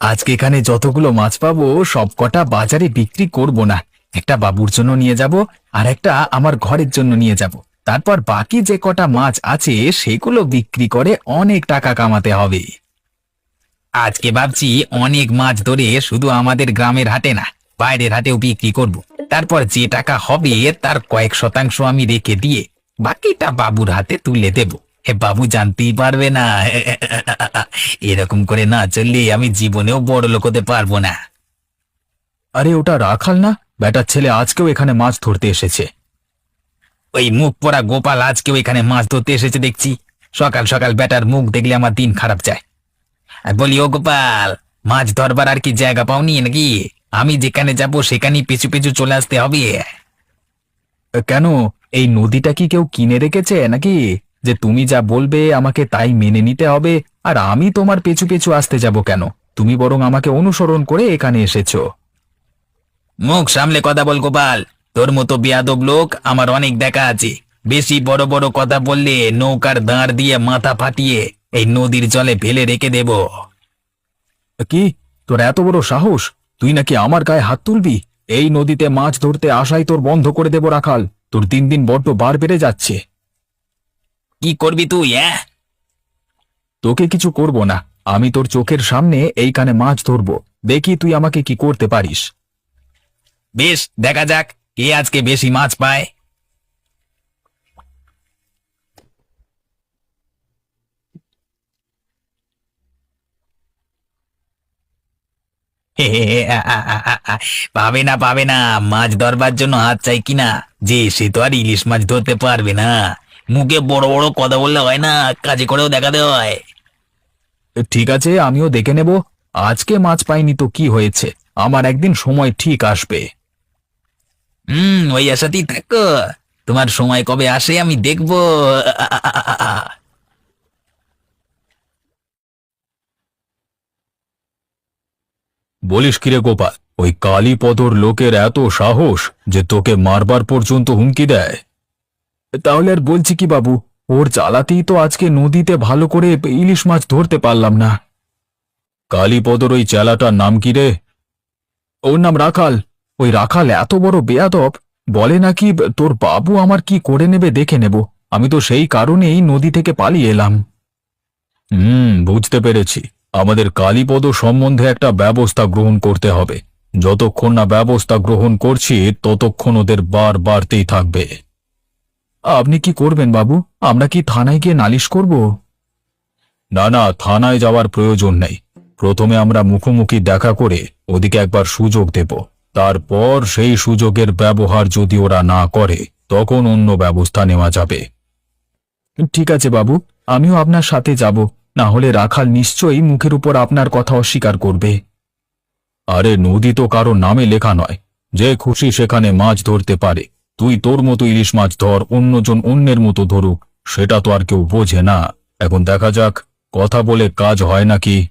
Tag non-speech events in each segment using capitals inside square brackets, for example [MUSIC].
আজকে এখানে যতগুলো মাছ পাবো সব কটা বাজারে বিক্রি করব না। একটা বাবুর জন্য নিয়ে যাব, আর একটা আমার ঘরের জন্য নিয়ে যাব। তারপর বাকি যে কটা মাছ আছে, সেগুলো বিক্রি করে অনেক টাকা কামাতে হবে। আজকে ভাবছি অনেক মাছ ধরে শুধু আমাদের গ্রামের হাটে না, বাইরের হাটেও বিক্রি করব। তারপর যে টাকা হবে, তার কয়েক শতাংশ আমি রেখে দিয়ে বাকিটা বাবুর হাতে তুলে দেব। হে বাবু জানতেই পারবে না। এরকম করে না চললে আমি জীবনেও বড় লোক হতে পারব না। আরে ওটা রাখাল না? বেটার ছেলে আজকেও এখানে মাছ ধরতে এসেছে। ওই মুখ পরা গোপাল আজকেও এখানে মাছ ধরতে এসেছে দেখছি। সকাল সকাল বেটার মুখ দেখলে আমার দিন খারাপ যায়। আর বলি ও গোপাল মাছ ধরবার আর কি জায়গা পাওনি নাকি? আমি যেখানে যাব সেখানেই পিছু পিছু চলে আসতে হবে। কেন? এই নদীটা কি কেউ কিনে রেখেছে নাকি? যে তুমি যা বলবে আমাকে তাই মেনে নিতে হবে, আর আমি তোমার পেছু পেছু আসতে যাব কেন? তুমি বরং আমাকে অনুসরণ করে এখানে এসেছ। মুখ সামলে কথা বল গোপাল। তোর মতো বেয়াদব লোক আমার অনেক দেখা আছে। বেশি বড় বড় কথা বললে নৌকার দাঁড় দিয়ে মাথা ফাটিয়ে এই নদীর জলে ফেলে রেখে দেব। কি? তোর এত বড় সাহস? তুই নাকি আমার গায়ে হাত তুলবি? এই নদীতে মাছ ধরতে আসাই তোর বন্ধ করে দেব রাখাল। তোর দিন দিন বড্ড বার বেড়ে যাচ্ছে। কি করবি তুই হ্যাঁ তোকে কিছু করব না। আমি তোর চোখের সামনে এইখানে মাছ ধরবো। দেখি তুই আমাকে কি করতে পারিস। বেশ দেখা যাক কে আজকে বেশি মাছ পায়। পাবে না পাবে না। মাছ ধরবার জন্য হাত চাই কিনা? যে সে তো আর ইলিশ মাছ ধরতে পারবে না। মুখে বড় বড় কথা বললে হয় না কাজে করেও দেখাতে হয়। ঠিক আছে আমিও দেখে নেব। আজকে মাছ পাইনি তো কি হয়েছে? আমার একদিন সময় ঠিক আসবে। হুম ওই আশাতেই থাকো। তোমার সময় কবে আসে আমি দেখব। বলিস কিরে গোপাল ওই কালীপদর লোকের এত সাহস যে তোকে মারবার পর্যন্ত হুমকি দেয়। তাহলে আর বলছি কি বাবু? ওর জ্বালাতেই তো আজকে নদীতে ভালো করে ইলিশ মাছ ধরতে পারলাম না। কালীপদর ওই চেলাটার নাম কি রে? ওর নাম রাখাল। ওই রাখাল এত বড় বেয়াদব, বলে নাকি তোর বাবু আমার কি করে নেবে দেখে নেব। আমি তো সেই কারণেই নদী থেকে পালিয়ে এলাম। হুম, বুঝতে পেরেছি। আমাদের কালীপদ সম্বন্ধে একটা ব্যবস্থা গ্রহণ করতে হবে। যতক্ষণ না ব্যবস্থা গ্রহণ করছি, ততক্ষণ ওদের বার বাড়তেই থাকবে। আপনি কি করবেন বাবু? আমরা কি থানায় গিয়ে নালিশ করব? না না থানায় যাওয়ার প্রয়োজন নেই। প্রথমে আমরা মুখোমুখি দেখা করে ওদিকে একবার সুযোগ দেব। তারপর সেই সুযোগের ব্যবহার যদি ওরা না করে তখন অন্য ব্যবস্থা নেওয়া যাবে। ঠিক আছে বাবু আমিও আপনার সাথে যাব। না হলে রাখাল নিশ্চয়ই মুখের উপর আপনার কথা অস্বীকার করবে। আরে নদী তো কারও নামে লেখা নয়। যে খুশি সেখানে মাছ ধরতে পারে। তুই তোর মতো ইলিশ মাছ ধর, অন্যজন অন্যের মতো ধরুক, সেটা তো আর কেউ বোঝে না। এখন দেখা যাক, কথা বলে কাজ হয় নাকি?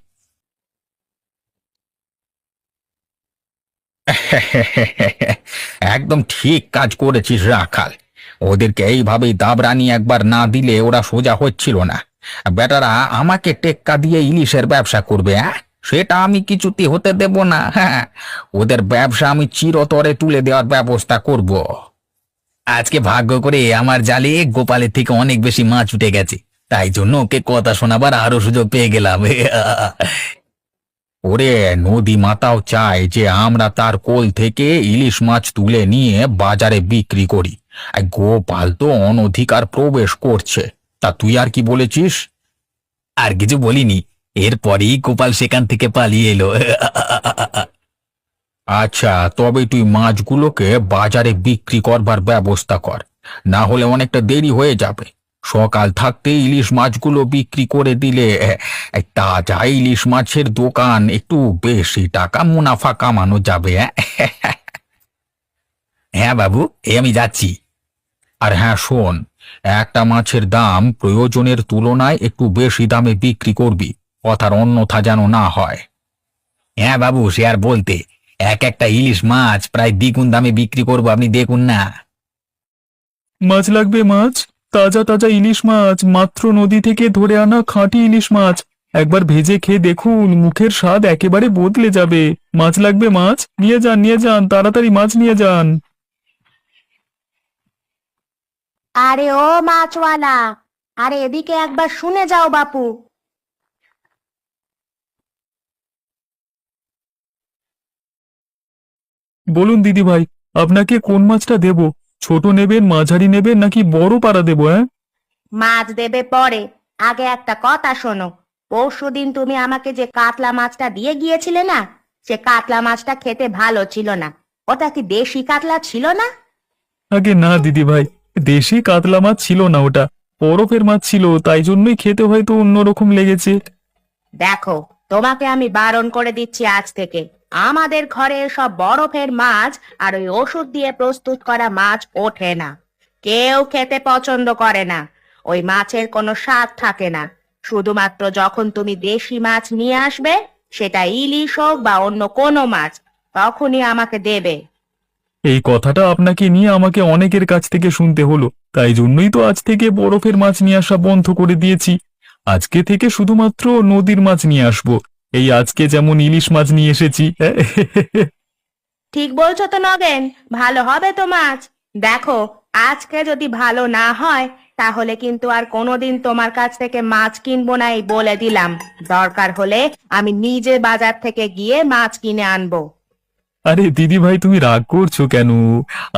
[LAUGHS] একদম ঠিক কাজ করেছিস রাখাল। ওদেরকে এইভাবেই দাবরানি একবার না দিলে ওরা সোজা হচ্ছিল না। বেটারা আমাকে টেক্কা দিয়ে ইলিশের ব্যবসা করবে হ্যাঁ সেটা আমি কিছুতে হতে দেব না হ্যাঁ? ওদের ব্যবসা আমি চিরতরে তুলে দেওয়ার ব্যবস্থা করব। আজকে ভাগ্য করে আমার জালে গোপালের থেকে অনেক বেশি মাছ উঠে গেছে। তাই জন্য ওকে কথা শোনাবার আরও সুযোগ পেয়ে গেলাম। ওরে নদী মাতাও চায় যে আমরা তার কোল থেকে ইলিশ মাছ তুলে নিয়ে বাজারে বিক্রি করি। আর গোপাল তো অনধিকার প্রবেশ করছে। তা তুই আর কি বলেছিস? আর কিছু বলিনি। এরপরেই গোপাল সেখান থেকে পালিয়ে এলো। আচ্ছা তবে তুই মাছগুলোকে বাজারে বিক্রি করবার ব্যবস্থা কর। না হলে অনেকটা দেরি হয়ে যাবে। সকাল থাকতে ইলিশ মাছগুলো বিক্রি করে দিলে তাজা ইলিশ মাছের দোকান একটু বেশি টাকা মুনাফা কামানো যাবে হ্যাঁ? হ্যাঁ বাবু এই আমি যাচ্ছি। আর হ্যাঁ শোন, একটা মাছের দাম প্রয়োজনের তুলনায় একটু বেশি দামে বিক্রি করবি, কথার অন্যথা যেন না হয়। হ্যাঁ বাবু, সে আর বলতে এক একটা ইলিশ মাছ প্রায় দ্বিগুণ দামে বিক্রি করব আপনি দেখুন না। মাছ লাগবে মাছ? তাজা তাজা ইলিশ মাছ মাত্র নদী থেকে ধরে আনা খাঁটি ইলিশ মাছ। একবার ভেজে খেয়ে দেখুন মুখের স্বাদ একেবারে বদলে যাবে। মাছ লাগবে মাছ? নিয়ে যান নিয়ে যান তাড়াতাড়ি মাছ নিয়ে যান। আরে ও মাছওয়ালা আরে এদিকে একবার শুনে যাও বাপু। বলুন দিদি ভাই আপনাকে কোন মাছটা দেব? ছোট নেবেন মাঝারি নেবেন নাকি বড় পাড়া দেবো হ্যাঁ? মাছ দেবে পরে। আগে একটা কথা শোনো। পরশুদিন তুমি আমাকে যে কাতলা মাছটা দিয়ে গিয়েছিলে না সে কাতলা মাছটা খেতে ভালো ছিল না। ওটা কি দেশি কাতলা ছিল না? আগে না দিদি ভাই দেশি কাতলা মাছ ছিল না ওটা। বরফের মাছ ছিল তাই জন্যই খেতে হয়তো অন্যরকম লেগেছে। দেখো তোমাকে আমি বারণ করে দিচ্ছি আজ থেকে। আমাদের ঘরে সব বরফের মাছ আর ওই ওষুধ দিয়ে প্রস্তুত করা মাছ ওঠে না। কেউ খেতে পছন্দ করে না। ওই মাছের কোনো স্বাদ থাকে না। শুধুমাত্র যখন তুমি দেশি মাছ নিয়ে আসবে, সেটা ইলিশ হোক বা অন্য কোনো মাছ, তখনই আমাকে দেবে। এই কথাটা আপনাকে নিয়ে আমাকে অনেকের কাছ থেকে শুনতে হলো। তাই জন্যই তো আজ থেকে বরফের মাছ নিয়ে আসা বন্ধ করে দিয়েছি। আজকে থেকে শুধুমাত্র নদীর মাছ নিয়ে আসব। এই আজকে যেমন ইলিশ মাছ নিয়ে এসেছি। ঠিক বলছো তো নগেন ভালো হবে তো মাছ। দেখো আজকে যদি ভালো না হয় তাহলে কিন্তু আর কোনোদিন তোমার কাছ থেকে মাছ কিনবো না এই বলে দিলাম। দরকার হলে আমি নিজে বাজার থেকে গিয়ে মাছ কিনে আনব। আরে দিদি ভাই তুমি রাগ করছ কেন?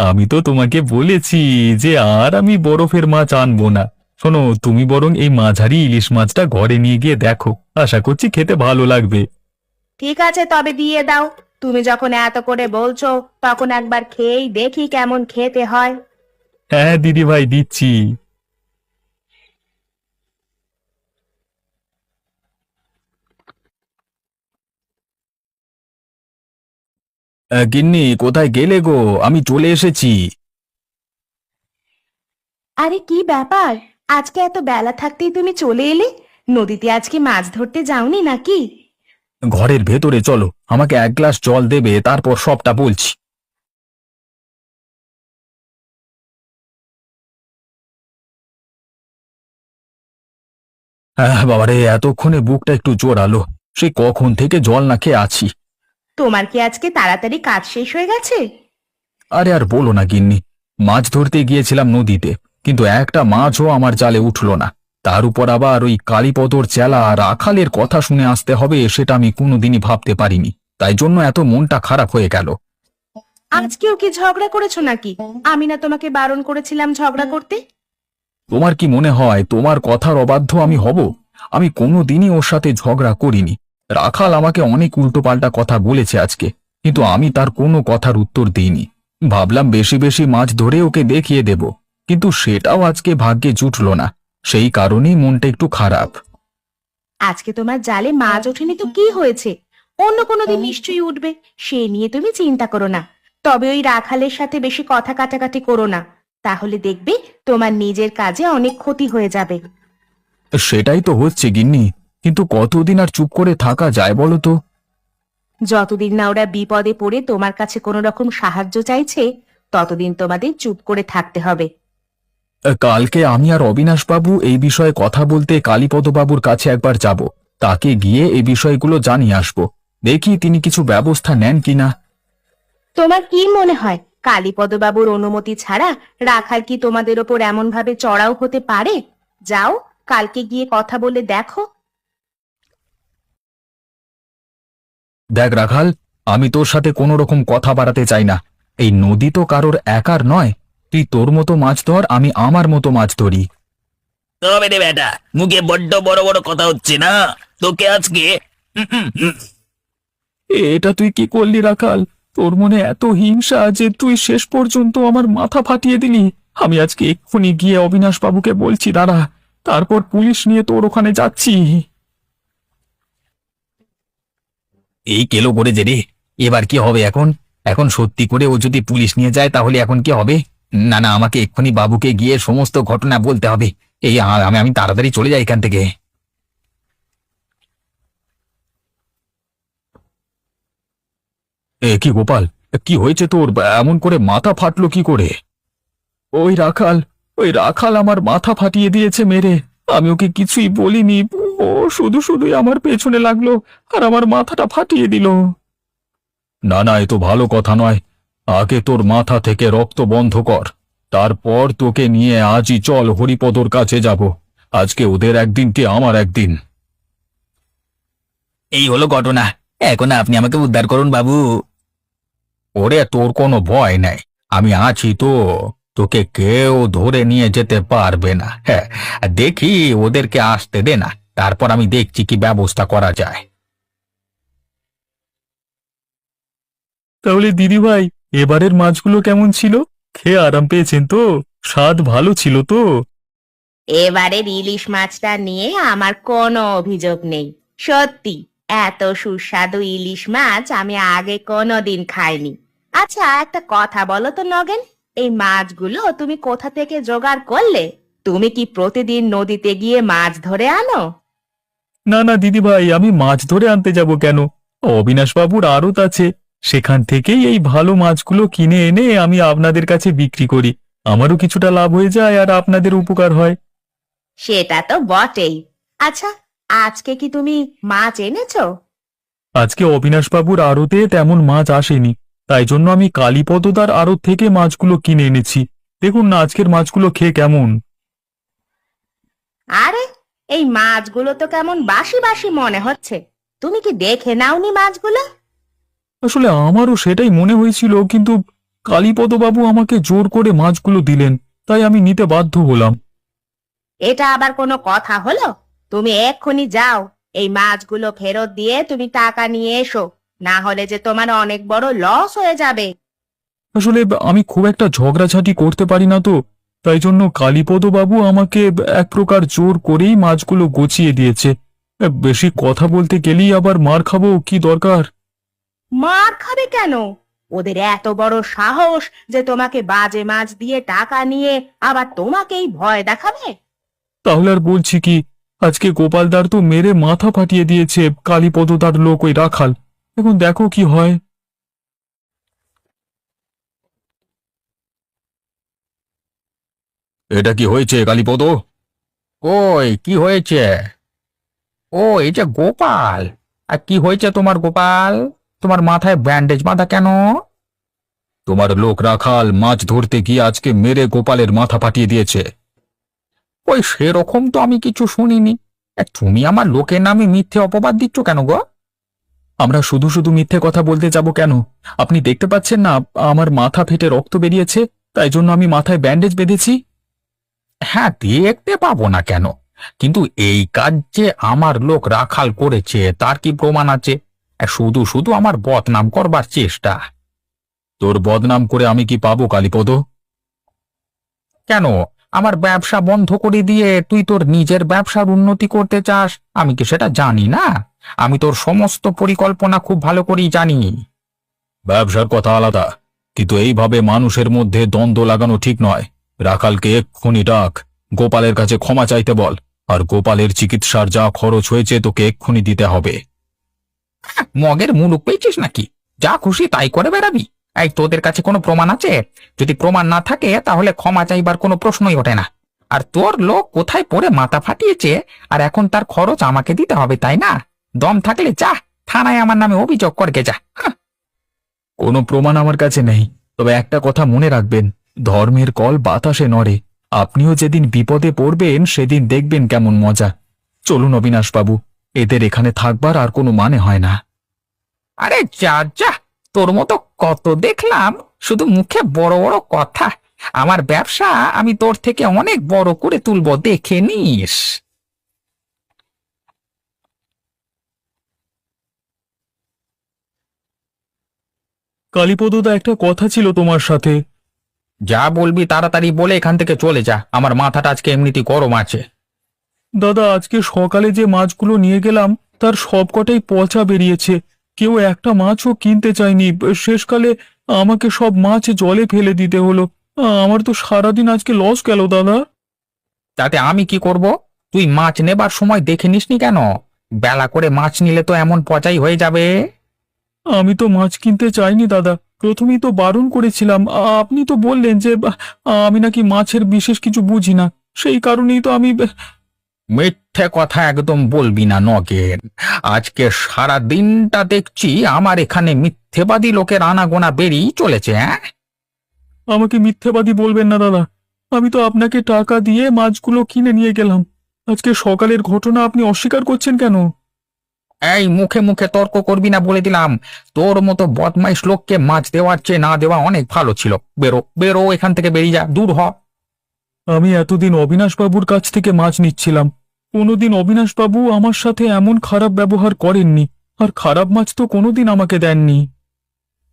আমি তো তোমাকে বলেছি যে আর আমি বরফের মাছ আনব না। শোনো তুমি বরং এই মাঝারি ইলিশ মাছটা ঘরে নিয়ে গিয়ে দেখো। আশা করছি খেতে ভালো লাগবে। ঠিক আছে তবে দিয়ে দাও। তুমি যখন এত করে বলছো তখন একবার খেয়েই দেখি কেমন খেতে হয়। হ্যাঁ দিদি ভাই দিচ্ছি। আহ, গিন্নি কোথায় গেলে গো? আমি চলে এসেছি। আরে কি ব্যাপার? আজকে এত বেলা থাকতেই তুমি চলে এলে? নদীতে আজকে মাছ ধরতে যাওনি নাকি? ঘরের ভেতরে চলো আমাকে এক গ্লাস জল দেবে তারপর সবটা বলছি। হ্যাঁ বাবারে এতক্ষণে বুকটা একটু জোরালো। সে কখন থেকে জল না খেয়ে আছি? তোমার কি আজকে তাড়াতাড়ি কাজ শেষ হয়ে গেছে? আরে আর বলো না গিন্নি মাছ ধরতে গিয়েছিলাম নদীতে। কিন্তু একটা মাছও আমার জালে উঠল না। তার উপর আবার ওই কালীপদর চেলা রাখালের কথা শুনে আসতে হবে সেটা আমি কোনোদিনই ভাবতে পারিনি। তাই জন্য এত মনটা খারাপ হয়ে গেল। আজকেও কি ঝগড়া করেছ নাকি? আমি না তোমাকে বারণ করেছিলাম ঝগড়া করতে? তোমার কি মনে হয় তোমার কথার অবাধ্য আমি হব? আমি কোনোদিনই ওর সাথে ঝগড়া করিনি। রাখাল আমাকে অনেক উল্টোপাল্টা কথা বলেছে আজকে কিন্তু আমি তার কোনো কথার উত্তর দিইনি। ভাবলাম বেশি বেশি মাছ ধরে ওকে দেখিয়ে দেব। কিন্তু সেটাও আজকে ভাগ্যে জুটল না। সেই কারণেই মনটা একটু খারাপ। আজকে তোমার জালে মাছ ওঠেনি তো কি হয়েছে? অন্য কোনো দিন নিশ্চয়ই উঠবে। সে নিয়ে তুমি চিন্তা করো না। তবে ওই রাখালের সাথে বেশি কথা কাটাকাটি করো না। তাহলে দেখবে তোমার নিজের কাজে অনেক ক্ষতি হয়ে যাবে। সেটাই তো হচ্ছে গিন্নি। কিন্তু কতদিন আর চুপ করে থাকা যায় বলো তো? যতদিন না ওরা বিপদে পড়ে তোমার কাছে কোনো রকম সাহায্য চাইছে ততদিন তোমাদের চুপ করে থাকতে হবে। কালকে আমি আর অবিনাশবাবু এই বিষয়ে কথা বলতে কালীপদবাবুর কাছে একবার যাব। তাকে গিয়ে এই বিষয়গুলো জানিয়ে আসব। দেখি তিনি কিছু ব্যবস্থা নেন কিনা। তোমার কি মনে হয়? কালীপদবাবুর অনুমতি ছাড়া রাখাল কি তোমাদের ওপর এমন ভাবে চড়াও হতে পারে? যাও কালকে গিয়ে কথা বলে দেখো। দেখ রাখাল আমি তোর সাথে কোনো রকম কথা বাড়াতে চাই না। এই নদী তো কারোর একার নয়। তুই তোর মতো মাছ ধর আমি আমার মতো মাছ ধরি। তবে রে বেটা মুখে বড্ড বড় বড় কথা হচ্ছে না? তোকে আজকে। এটা তুই কি করলি রাখাল? তোর মনে এত হিংসা যে তুই শেষ পর্যন্ত আমার মাথা ফাটিয়ে দিলি। আমি আজকে এক্ষুনি গিয়ে অবিনাশ বাবুকে বলছি দাঁড়া তারপর পুলিশ নিয়ে তোর ওখানে যাচ্ছি। এই কেলো করেছে রে। এবার কি হবে এখন? এখন সত্যি করে ও যদি পুলিশ নিয়ে যায় তাহলে এখন কি হবে? না না, আমাকে এক্ষুনি বাবুকে গিয়ে সমস্ত ঘটনা বলতে হবে। এই আমি আমি তাড়াতাড়ি চলে যাই এখান থেকে। এ, কি গোপাল? কি হয়েছে তোর? এমন করে মাথা ফাটলো কি করে? ওই রাখাল ওই রাখাল আমার মাথা ফাটিয়ে দিয়েছে মেরে। আমি ওকে কিছুই বলিনি। ও শুধু শুধুই আমার পেছনে লাগল আর আমার মাথাটা ফাটিয়ে দিল। না না, এ তো ভালো কথা নয়। আগে তোর মাথা থেকে রক্ত বন্ধ কর। তারপর তোকে নিয়ে আজই চল হরিপদর কাছে যাব। আজকে ওদের একদিন কি আমার একদিন। এই হলো ঘটনা। এখন আপনি আমাকে উদ্ধার করুন বাবু। ওরে তোর কোনো ভয় নাই। আমি আছি তো। তোকে কেউ ধরে নিয়ে যেতে পারবে না। হ্যাঁ আর দেখি ওদেরকে আসতে দে না। তারপর আমি দেখছি কি ব্যবস্থা করা যায়। তাহলে দিদি ভাই এবারের মাছগুলো কেমন ছিল? খেয়ে আরাম পেয়েছেন তো? স্বাদ ভালো ছিল তো? এবারের ইলিশ মাছটা নিয়ে আমার কোনো অভিযোগ নেই। সত্যি এত সুস্বাদু ইলিশ মাছ আমি আগে কোনোদিন খাইনি। আচ্ছা একটা কথা বলো তো নগেন এই মাছগুলো তুমি কোথা থেকে জোগাড় করলে? তুমি কি প্রতিদিন নদীতে গিয়ে মাছ ধরে আনো? না না দিদি ভাই আমি মাছ ধরে আনতে যাব কেন? অবিনাশবাবুর আড়ত আছে। সেখান থেকেই এই ভালো মাছগুলো কিনে এনে আমি আপনাদের কাছে বিক্রি করি। আমারও কিছুটা লাভ হয়ে যায় আর আপনাদের উপকার হয়। সেটা তো বটেই। আচ্ছা আজকে কি তুমি মাছ এনেছো? আজকে অবিনাশবাবুর আড়তে তেমন মাছ আসেনি। তাই জন্য আমি কালীপদদার আড়ত থেকে মাছগুলো কিনে এনেছি। দেখুন না আজকের মাছগুলো খেয়ে কেমন। আরে এই মাছগুলো তো কেমন বাসি বাসি মনে হচ্ছে। তুমি কি দেখে নাওনি মাছগুলো? আসলে আমারও সেটাই মনে হয়েছিল কিন্তু কালীপদবাবু আমাকে জোর করে মাছগুলো দিলেন তাই আমি নিতে বাধ্য হলাম। এটা আবার কোনো কথা হলো? তুমি এক্ষুনি যাও এই মাছগুলো ফেরত দিয়ে তুমি টাকা নিয়ে এসো না হলে যে তোমার অনেক বড় লস হয়ে যাবে। আসলে আমি খুব একটা ঝগড়াঝাটি করতে পারি না তো তাই জন্য কালীপদবাবু আমাকে এক প্রকার জোর করেই মাছগুলো গছিয়ে দিয়েছে। বেশি কথা বলতে গেলেই আবার মার খাব কি দরকার? মার খাবে কেন? ওদের এত বড় সাহস যে তোমাকে বাজে মাছ দিয়ে টাকা নিয়ে আবার তোমাকেই ভয় দেখাবে? তাহলে আর বলছি কি আজকে গোপালদার তো মেরে মাথা ফাটিয়ে দিয়েছে কালীপদ তার লোক ওই রাখাল। এখন দেখো কি হয়। এটা কি হয়েছে কালীপদ? ওই কি হয়েছে? ও এই যে গোপাল। আর কি হয়েছে তোমার গোপাল? তোমার মাথায় ব্যান্ডেজ বাঁধা কেন? তোমার লোক রাখাল মাছ ধরতে গিয়ে আজকে মেরে গোপালের মাথা ফাটিয়ে দিয়েছে। ওই সেরকম তো আমি কিছু শুনিনি। তুমি আমার লোকের নামে মিথ্যে অপবাদ দিচ্ছ কেন গো? আমরা শুধু শুধু মিথ্যে কথা বলতে যাব কেন? আপনি দেখতে পাচ্ছেন না আমার মাথা ফেটে রক্ত বেরিয়েছে তাই জন্য আমি মাথায় ব্যান্ডেজ বেঁধেছি। হ্যাঁ দেখতে পাবো না কেন। কিন্তু এই কাজ যে আমার লোক রাখাল করেছে তার কি প্রমাণ আছে? শুধু শুধু আমার বদনাম করবার চেষ্টা। তোর বদনাম করে আমি কি পাবো, কালীপদ? কেন? আমার ব্যবসা বন্ধ করে দিয়ে তুই তোর নিজের ব্যবসার উন্নতি করতে চাস? আমি কি সেটা জানি না? আমি তোর সমস্ত পরিকল্পনা খুব ভালো করেই জানি। ব্যবসার কথা আলাদা, কিন্তু এইভাবে মানুষের মধ্যে দ্বন্দ্ব লাগানো ঠিক নয়। রাখালকে এক্ষুনি ডাক, গোপালের কাছে ক্ষমা চাইতে বল, আর গোপালের চিকিৎসার যা খরচ হয়েছে তোকে এক্ষুনি দিতে হবে। মগের মুলুক পেয়েছিস নাকি? যা খুশি তাই করে বেড়াবি। এই, তোদের কাছে কোনো প্রমাণ আছে? যদি প্রমাণ না থাকে, তাহলে ক্ষমা চাইবার কোনো প্রশ্নই ওঠে না। আর তোর লোক কোথায় পড়ে মাথা ফাটিয়েছে? আর এখন তার খরচ আমাকে দিতে হবে, তাই না? দম থাকলে যা, থানায় আমার নামে অভিযোগ করকে যা। কোনো প্রমাণ আমার কাছে নেই। তবে একটা কথা মনে রাখবেন, ধর্মের কল বাতাসে নড়ে। আপনিও যেদিন বিপদে পড়বেন, সেদিন দেখবেন কেমন মজা। চলুন অবিনাশবাবু এদের এখানে থাকবার আর কোনো মানে হয় না। আরে যা যা তোর মতো কত দেখলাম শুধু মুখে বড় বড় কথা। আমার ব্যবসা আমি তোর থেকে অনেক বড় করে তুলবো দেখে নিস। কালীপদদা একটা কথা ছিল তোমার সাথে। যা বলবি তাড়াতাড়ি বলে এখান থেকে চলে যা আমার মাথাটা আজকে এমনিতেই গরম আছে। দাদা আজকে সকালে যে মাছগুলো নিয়ে গেলাম তার সবকটাই পচা বেরিয়েছে। কেউ একটা মাছও কিনতে চায়নি। শেষকালে আমাকে সব মাছ জলে ফেলে দিতে হলো। আমার তো সারাদিন আজকে লস গেল দাদা। তাতে আমি কি করব? তুই মাছ নেবার সময় দেখে নিসনি কেন? বেলা করে মাছ নিলে তো এমন পচাই হয়ে যাবে। আমি তো মাছ কিনতে চাইনি দাদা। প্রথমেই তো বারণ করেছিলাম। আপনি তো বললেন যে আমি নাকি মাছের বিশেষ কিছু বুঝি না। সেই কারণেই তো আমি মিথ্যে কথা একদম বলবি না নগেন। আজকে সারা দিনটা দেখছি আমার এখানে মিথ্যেবাদী লোকের আনাগোনা বেরিয়ে চলেছে হ্যাঁ আমাকে মিথ্যেবাদী বলবেন না দাদা। আমি তো আপনাকে টাকা দিয়ে মাছগুলো কিনে নিয়ে গেলাম। আজকে সকালের ঘটনা আপনি অস্বীকার করছেন কেন? এই মুখে মুখে তর্ক করবি না বলে দিলাম। তোর মতো বদমাইশ লোককে মাছ দেওয়ার চেয়ে না দেওয়া অনেক ভালো ছিল। বেরো বেরো এখান থেকে বেরিয়ে যা দূর হ। আমি এতদিন অবিনাশবাবুর কাছ থেকে মাছ নিচ্ছিলাম। কোনোদিন অবিনাশবাবু আমার সাথে এমন খারাপ ব্যবহার করেননি আর খারাপ মাছ তো কোনোদিন আমাকে দেননি।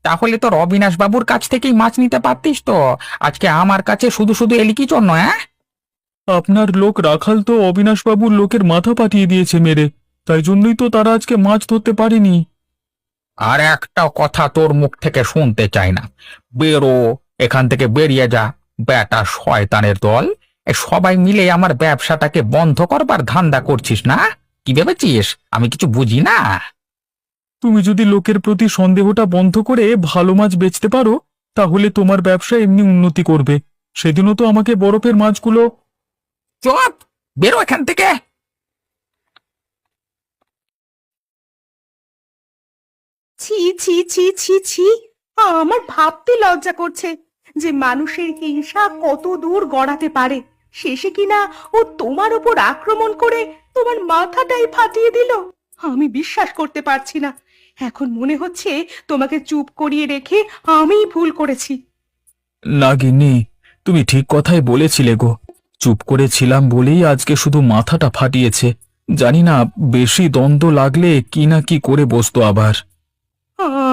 তাহলে তোর অবিনাশবাবুর কাছ থেকেই মাছ নিতে পারতিস তো? আজকে আমার কাছে শুধু শুধু এলি কি জন্য হ্যাঁ আপনার লোক রাখাল তো অবিনাশবাবুর লোকের মাথা পাঠিয়ে দিয়েছে মেরে তাই জন্যই তো তারা আজকে মাছ ধরতে পারেনি। আর একটা কথা তোর মুখ থেকে শুনতে চাই না। বেরো এখান থেকে বেরিয়ে যা। বেটা শয়তানের দল। সবাই মিলে আমার ব্যবসাটাকে বন্ধ করবার ধান্দা করছিস না? কি ভেবেছিস? আমি কিছু বুঝি না। তুমি যদি লোকের প্রতি সন্দেহটা বন্ধ করে ভালো মাছ বেচতে পারো তাহলে তোমার ব্যবসা এমনি উন্নতি করবে। সেদিনও তো আমাকে বরফের মাছগুলো চপ! বেরো এখান থেকে! ছি ছি ছি ছি ছি আমার ভাবতে লজ্জা করছে যে মানুষের হিংসা কত দূর গড়াতে পারে। শেষে কিনা ও তোমার উপর আক্রমণ করে তোমার মাথাটাই ফাটিয়ে দিল? আমি বিশ্বাস করতে পারছি না। এখন মনে হচ্ছে তোমাকে চুপ করিয়ে রেখে আমিই ভুল করেছি। না গিন্নি তুমি ঠিক কথাই বলেছিলে গো। চুপ করেছিলাম বলেই আজকে শুধু মাথাটা ফাটিয়েছে। জানি না বেশি দ্বন্দ্ব লাগলে কি না কি করে বসতো আবার।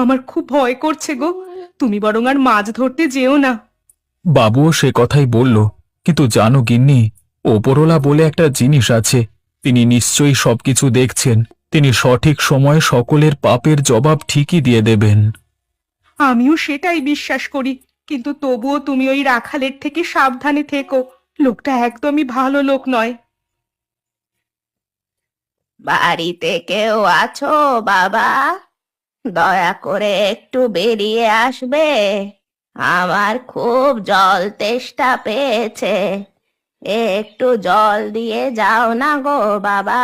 আমার খুব ভয় করছে গো। তুমি বরং আর মাছ ধরতে যেও না। বাবুও সে কথাই বলল। কিন্তু জানো গিন্নি ওপরওয়ালা বলে একটা জিনিস আছে। তিনি নিশ্চয়ই সবকিছু দেখছেন। তিনি সঠিক সময়ে সকলের পাপের জবাব ঠিকই দিয়ে দেবেন। আমিও সেটাই বিশ্বাস করি। কিন্তু তবুও তুমি ওই রাখালের থেকে সাবধানে থেকো। লোকটা একদমই ভালো লোক নয়। বাড়িতে কেউ আছো বাবা? দয়া করে একটু বেরিয়ে আসবে। আমার খুব জল তেষ্টা পেয়েছে। একটু জল দিয়ে যাও না গো বাবা।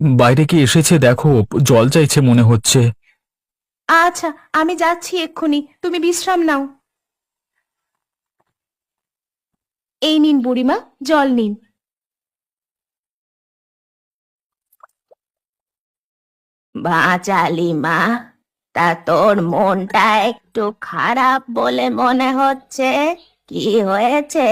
বাইরে কি এসেছে দেখো জল চাইছে মনে হচ্ছে। আচ্ছা আমি যাচ্ছি এক্ষুনি তুমি বিশ্রাম নাও। এই নিন বুড়িমা জল নিন। বাঁচালি মা তা তোর মনটা একটু খারাপ বলে মনে হচ্ছে? কি হয়েছে?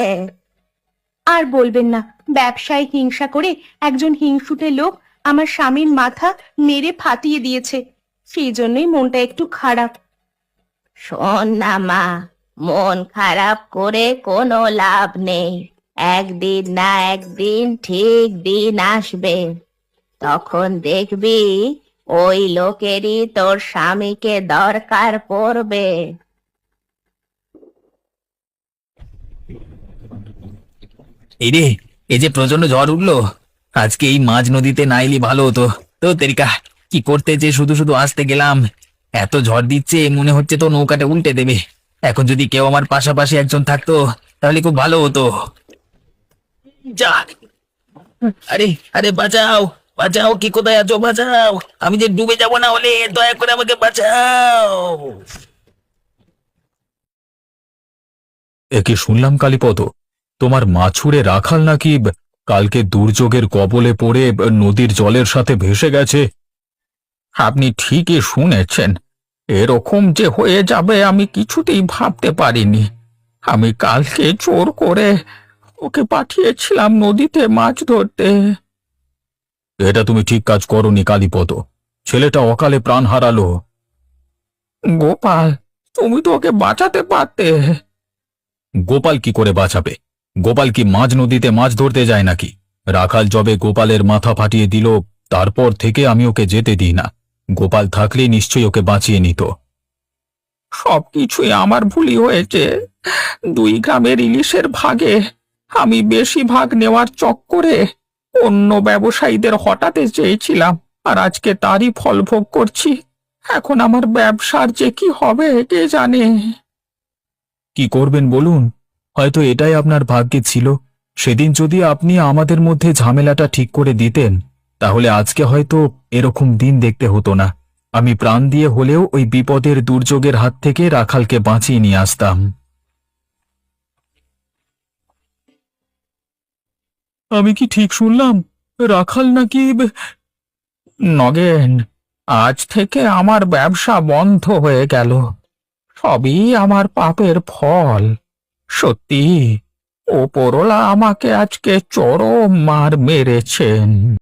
আর বলবেন না ব্যবসায় হিংসা করে একজন হিংসুটে লোক আমার স্বামীর মাথা মেরে ফাটিয়ে দিয়েছে। সেই জন্যই মনটা একটু খারাপ। শোন না মা মন খারাপ করে কোনো লাভ নেই। একদিন না একদিন ঠিক দিন আসবে। তখন দেখবি ওই লোকেরই তোর স্বামীকে দরকার পড়বে। এই রে যে প্রচণ্ড ঝড় উঠল, আজকে এই মাঝ নদীতে না এলি ভালো হতো। তো তেরিকা, কি করতে যে শুধু শুধু আসতে গেলাম? এত ঝড় দিচ্ছে, মনে হচ্ছে তো নৌকাটা উল্টে দেবে। এখন যদি কেউ আমার পাশাপাশি একজন থাকতো, তাহলে খুব ভালো হতো। যা আরে আরে বাঁচাও। বাঁচাও, কি কোথায় আছো? বাঁচাও। আমি যে ডুবে যাব না হলে, দয়া করে আমাকে বাঁচাও। একে শুনলাম, কালীপদ? তোমার মাছুরে রাখাল নাকি কালকে দুর্যোগের কবলে পড়ে নদীর জলের সাথে ভেসে গেছে? আপনি ঠিকই শুনেছেন। এরকম যে হয়ে যাবে, আমি কিছুতেই ভাবতে পারিনি। আমি কালকে চোর করে ওকে পাঠিয়েছিলাম নদীতে মাছ ধরতে। এটা তুমি ঠিক কাজ করনি কালীপদ। ছেলেটা অকালে প্রাণ হারালো। গোপাল তুমি তো ওকে বাঁচাতে পারতে। গোপাল কি করে বাঁচাবে? গোপাল কি মাঝ নদীতে মাছ ধরতে যায় নাকি? রাখাল জবে গোপালের মাথা ফাটিয়ে দিল তারপর থেকে আমি ওকে যেতে দিই না। গোপাল থাকলে নিশ্চয়ই ওকে বাঁচিয়ে নিত। সবকিছুই আমার ভুলই হয়েছে। দুই গ্রামের ইলিশের ভাগে আমি বেশি ভাগ নেওয়ার চক্করে অন্য ব্যবসায়ীদের হঠাতে চেয়েছিলাম, আর আজকে তারই ফল ভোগ করছি। এখন আমার ব্যবসার যে কি হবে, কে জানে? কি করবেন বলুন? হয়তো এটাই আপনার ভাগ্যে ছিল। সেদিন যদি আপনি আমাদের মধ্যে ঝামেলাটা ঠিক করে দিতেন, তাহলে আজকে হয়তো এরকম দিন দেখতে হতো না। আমি প্রাণ দিয়ে হলেও ওই বিপদের দুর্যোগের হাত থেকে রাখালকে বাঁচিয়ে নিয়ে আসতাম। আমি কি ঠিক শুনলাম? রাখাল নাকি নগেন, আজ থেকে আমার ব্যবসা বন্ধ হয়ে গেল। সবই আমার পাপের ফল। সত্যি ওপরলা আমাকে আজকে চরম মার মেরেছেন।